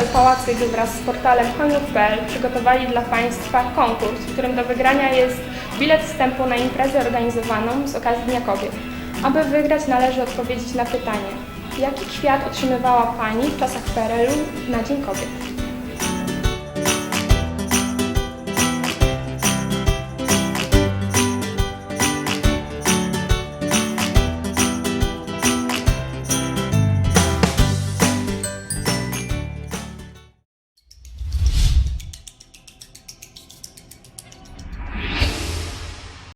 Pałacyk wraz z portalem hojnów.pl przygotowali dla Państwa konkurs, w którym do wygrania jest bilet wstępu na imprezę organizowaną z okazji Dnia Kobiet. Aby wygrać należy odpowiedzieć na pytanie, jaki kwiat otrzymywała Pani w czasach PRL-u na Dzień Kobiet?